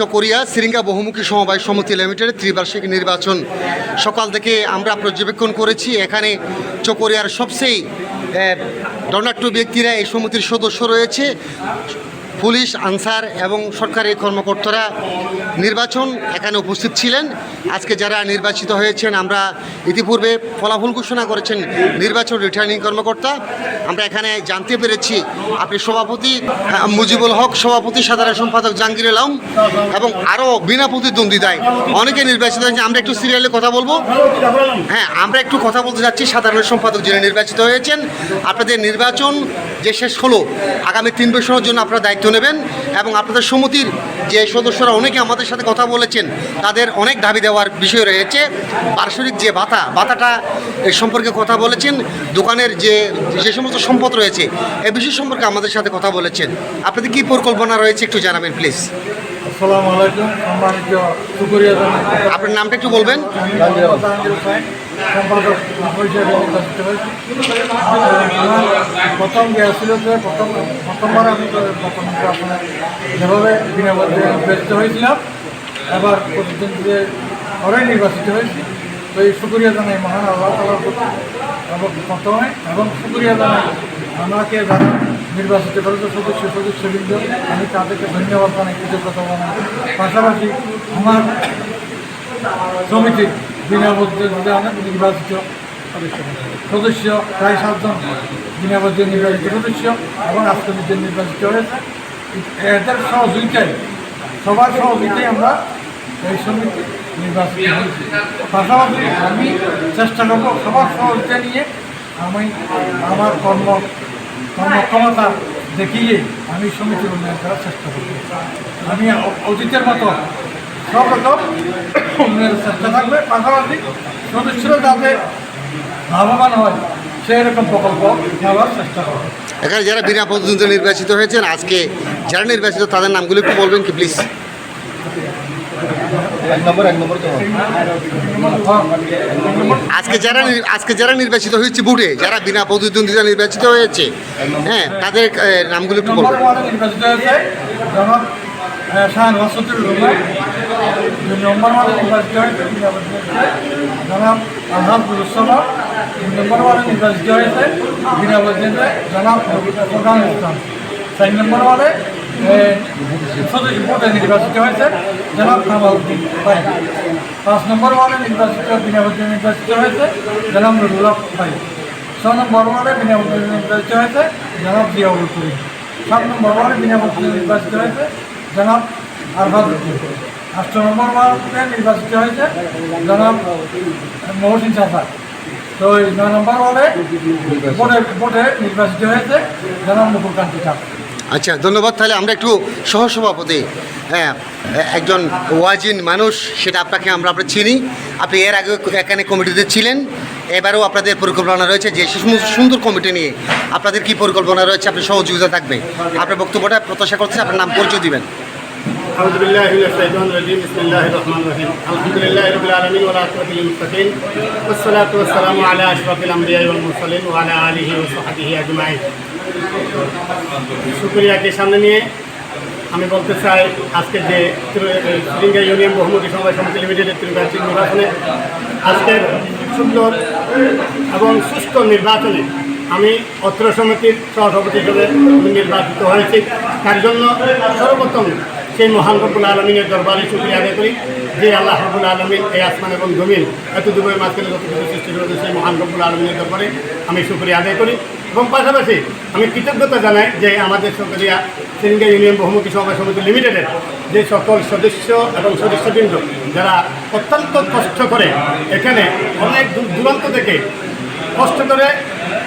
চকরিয়া সিরিঙ্গা বহুমুখী সমবায় সমিতি লিমিটেড ত্রিবার্ষিক নির্বাচন। সকাল থেকে আমরা পর্যবেক্ষণ করেছি, এখানে চকরিয়ার সবচেয়ে ডনাট্য ব্যক্তিরা এই সমিতির সদস্য রয়েছে। পুলিশ আনসার এবং সরকারি কর্মকর্তারা নির্বাচন এখানে উপস্থিত ছিলেন। আজকে যারা নির্বাচিত হয়েছেন আমরা ইতিপূর্বে ফলাফল ঘোষণা করেছেন নির্বাচন রিটার্নিং কর্মকর্তা। আমরা এখানে জানতে পেরেছি আপনি সভাপতি আহ, মুজিবুল হক সভাপতি সাধারণ সম্পাদক জাহাঙ্গীর আলম এবং আরও বিনা প্রতিদ্বন্দ্বিতায় অনেকে নির্বাচিত হয়েছে আমরা একটু সিরিয়ালে কথা বলব। হ্যাঁ আমরা একটু কথা বলতে যাচ্ছি। সাধারণ সম্পাদক যিনি নির্বাচিত হয়েছেন আপনাদের নির্বাচন যে শেষ হলো আগামী তিন বছরের জন্য আপনারা দায়িত্ব নেবেন এবং আপনাদের সমিতির যে সদস্যরা অনেকে আমাদের সাথে কথা বলেছেন তাদের অনেক দাবি দেওয়ার বিষয় রয়েছে। পার্শ্বরিক যে ভাতা ভাতাটা সম্পর্কে কথা বলেছেন দোকানের যে যে সমস্ত সম্পদ রয়েছে এ বিষয় সম্পর্কে আমাদের সাথে কথা বলেছেন। আপনাদের কী পরিকল্পনা রয়েছে একটু জানাবেন প্লিজ আসসালামু আলাইকুম সম্মানিত আপনার নামটা একটু বলবেন? নির্বাচিত হয়েছি প্রথম ইয়ে ছিল যে প্রথম, প্রথমবার আমি প্রথম যেভাবে বিনামূল্যে নির্বাচিত হয়েছিলাম, এবার প্রতিদিন যে ঘরে নির্বাচিত হয়েছি, তো এই সুকরিয়া জানাই মহান আল্লাহ তালার এবং প্রথমে, এবং সুকরিয়া জানাই আমাকে যারা নির্বাচিত করেছে, সদস্য, সদস্যবৃন্দ, আমি তাদেরকে ধন্যবাদ জানাই, কৃতজ্ঞতা জানাই। পাশাপাশি আমার সমিতির বিনামূল্যে অনেক নির্বাচিত সদস্য, প্রায় সাতজন বিনামূল্যে নির্বাচিত সদস্য এবং নিজে নির্বাচিত হয়েছে। এদের সহযোগিতায়, সবার সহযোগিতায় আমরা এই সমিতি নির্বাচিত হয়েছি। পাশাপাশি আমি চেষ্টা করব সবার সহযোগিতা নিয়ে আমি আমার কর্ম, কর্মক্ষমতা দেখিয়ে আমি সমিতির উন্নয়ন করার চেষ্টা করব। আমি অতীতের মতো সব রকম চেষ্টা থাকবে। পাশাপাশি সদস্যরা যাতে লাভবান হয় সেই রকম প্রকল্প নেওয়ার চেষ্টা করবে। এখানে যারা বিনা প্রতিদ্বন্দ্বী নির্বাচিত হয়েছেন আজকে যারা নির্বাচিত তাদের নামগুলো একটু বলবেন কি প্লিজ আজকে যারা আজকে যারা নির্বাচিত হয়েছে বুটে যারা বিনা প্রতিদ্বন্দ্বিতা নির্বাচিত হয়েছে হ্যাঁ তাদের নামগুলো একটু বলবেন। নম্বর ওয়ার্ডে নির্বাচিত হয়েছে জনাব আলহামদুল সালাম তিন নম্বর ওয়ার্ডে নির্বাচিত হয়েছে বিনা পর্যন্ত জনাব প্রধান ইসলাম চার নম্বর ওয়ার্ডে ভোটে নির্বাচিত হয়েছে জনাব কামালউদ্দিন ভাই পাঁচ নম্বর ওয়ার্ডে নির্বাচিত বিনা পর্যন্ত নির্বাচিত হয়েছে জনাব নুরুল্লাহ ভাই ছ নম্বর ওয়ার্ডে বিনা পর্যন্ত নির্বাচিত হয়েছে জনাব জিয়াউল করিম সাত নম্বর ওয়ার্ডে বিনা পর্যন্ত নির্বাচিত হয়েছে জনাব আরফাদ আষ্ট নম্বর ওয়ার্ডে নির্বাচিত হয়েছে জনাব মহসিন চাষা তো এই নয় নম্বর ওয়ার্ডে ভোটে নির্বাচিত হয়েছে জনাব মুকুলকান্তি চাপ আচ্ছা ধন্যবাদ। তাহলে আমরা একটু সহসভাপতি হ্যাঁ একজন ওয়াজিন মানুষ, সেটা আপনাকে আমরা আমরা চিনি। আপনি এর আগে এখানে কমিটিতে ছিলেন, এবারেও আপনাদের পরিকল্পনা রয়েছে যে সুন্দর কমিটি নিয়ে আপনাদের কি পরিকল্পনা রয়েছে? আপনি সহযোগিতা থাকবে। আপনার বক্তব্যটা প্রত্যাশা করছে আপনার নাম পরিচয় দিবেন। أعوذ بالله من الشيطان الرجيم بسم الله الرحمن الرحيم الحمد لله رب العالمين والعاقبة للمتقين والصلاة والسلام على أشرف الأنبياء والمرسلين وعلى آله وصحبه أجمعين শুক্রিয়াকে সামনে নিয়ে আমি বলতে চাই আজকে যে সিরিঙ্গা ইউনিয়ন বহুমুখী সমবায় সমিতি লিমিটেডের ত্রিবার্ষিক নির্বাচনে আজকের সুন্দর এবং সুস্থ নির্বাচনে আমি অত্র সমিতির সহসভাপতি হিসেবে নির্বাচিত হয়েছি তার জন্য সর্বপ্রথম সেই মহান রব্বুল আলমিনের দরবারে শুক্রিয়া আদায় করি যে আল্লাহ রব্বুল আলমিন এই আসমান এবং জমিন এত দুবের মাঝখানে যত কিছু সৃষ্টি করেছে সেই মহান রব্বুল আলমিনের দরবারে আমি শুক্রিয়া আদায় করি। এবং পাশাপাশি আমি কৃতজ্ঞতা জানাই যে আমাদের সরকারিয়া সিরিঙ্গা ইউনিয়ন বহুমুখী সমবায় সমিতি লিমিটেডের যে সকল সদস্য এবং সদস্যবৃন্দ যারা অত্যন্ত কষ্ট করে এখানে অনেক দূর দূরান্ত থেকে কষ্ট করে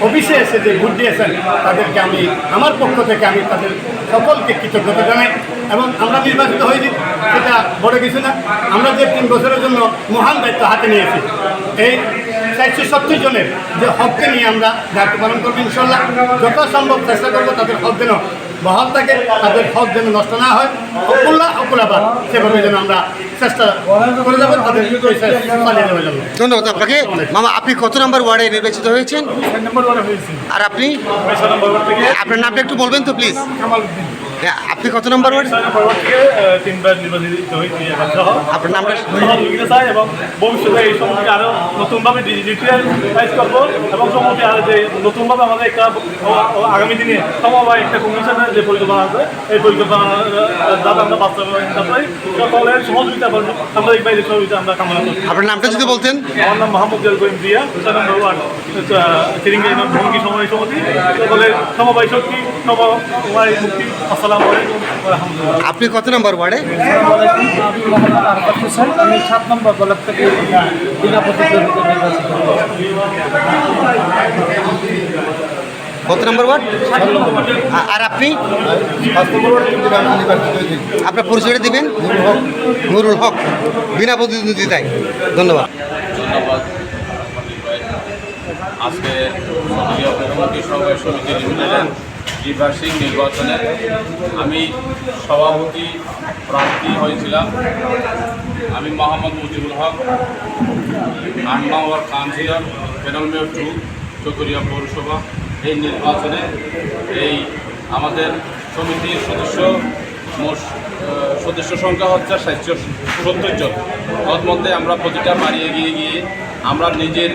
অফিসে এসে যে ভোট দিয়েছেন, তাদেরকে আমি, আমার পক্ষ থেকে আমি তাদের সকলকে কৃতজ্ঞতা জানাই। এবং আমরা নির্বাচিত হয়েছি সেটা বড় কিছু না। আমরা যে তিন বছরের জন্য মহান দায়িত্ব হাতে নিয়েছি এই চারশো সত্তর জনের যে হককে নিয়ে আমরা দায়িত্ব পালন করব ইনশাল্লাহ। যথাসম্ভব চেষ্টা করব তাদের হক যেন বহাল থাকে তাদের হক যেন নষ্ট না হয়। অকুল্লা অকুলাবাদ সেভাবে যেন আমরা চেষ্টা করে যাব তাদের চালিয়ে যাওয়ার জন্য। ধন্যবাদ আপনাকে। মামা আপনি কত নম্বর ওয়ার্ডে নির্বাচিত হয়েছেন? ওয়ার্ডে হয়েছে। আর আপনি? আপনার নামটা একটু বলবেন তো প্লিজ কামাল উদ্দিন। আপনি কত নম্বর ওয়ার্ড? তিনবার নির্বাচিত হয়েছি আপনার নামটা চাই এবং ভবিষ্যতে এই আরও নতুনভাবে ডিজিটালাইজ করব এবং সমিতি আরও যে নতুনভাবে আমাদের একটা আগামী দিনে সমবায় একটা কমিশনের যে পরিকল্পনা আছে এই পরিকল্পনা যাতে আমরা বাস্তবায়ন করতে পারি সকলের সহযোগিতা আমরা এই সহযোগিতা আমরা কামনা করি। আপনার নামটা যদি বলতেন। আমার নাম মোহাম্মদ জাল করিম দিয়া ছয় নম্বর ওয়ার্ড চিরিঙ্গা ভঙ্গি সমবায় সমিতি। সকলের সমবায় শক্তি সমবায় মুক্তি আসসালামু আপনি কত নম্বর ওয়ার্ডে? মোহাম্মদ আরফাত হোসেন আমি সাত নম্বর ব্লক থেকে বিনা কত নম্বর ওয়ার্ড? আর আপনি? আপনার পরিচয়টা দিবেন? নুরুল হক। বিনা প্রতিদ্বন্দ্বিতায়। ধন্যবাদ। ধন্যবাদ। আজকে সক্রিয় মুখোমুখি সভায় সমিতি রিভার্সিং নির্বাচনে আমি সভাপতি প্রার্থী হয়েছিলাম। আমি Mohammad Mujibul Haque number councillor panel mayor two Chakaria পৌরসভা। এই নির্বাচনে এই আমাদের সমিতির সদস্য সদস্য সংখ্যা হচ্ছে সাতশো সত্তর জন। তন্মধ্যে আমরা প্রতিটা বাড়ি এগিয়ে গিয়ে আমরা নিজের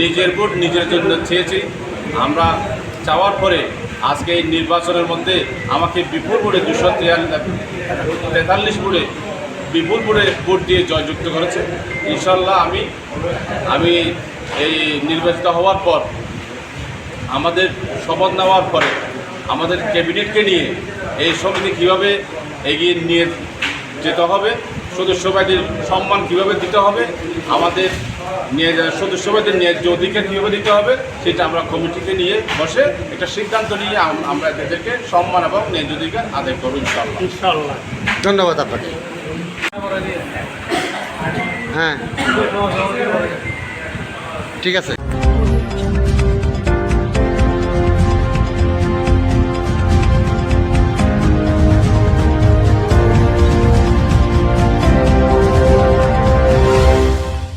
নিজের ভোট নিজের জন্য চেয়েছি। আমরা চাওয়ার পরে আজকে এই নির্বাচনের মধ্যে আমাকে বিপুল ভোটে দুশো তেতাল্লিশ ভোটে বিপুল ভোটে ভোট দিয়ে জয়যুক্ত করেছে। ইনশাল্লাহ আমি আমি এই নির্বাচিত হওয়ার পর, আমাদের শপথ নেওয়ার পরে, আমাদের ক্যাবিনেটকে নিয়ে এই সমিতি কীভাবে এগিয়ে নিয়ে যেতে হবে সদস্যবাদের সম্মান কীভাবে দিতে হবে, আমাদের সদস্যবাদের ন্যায্য অধিকার কীভাবে দিতে হবে সেটা আমরা কমিটিকে নিয়ে বসে একটা সিদ্ধান্ত নিয়ে আমরা এদেরকে সম্মান এবং ন্যায্য অধিকার আদায় করব ইনশাআল্লাহ। ইনশাআল্লাহ। ধন্যবাদ আপনাকে। হ্যাঁ। ঠিক আছে।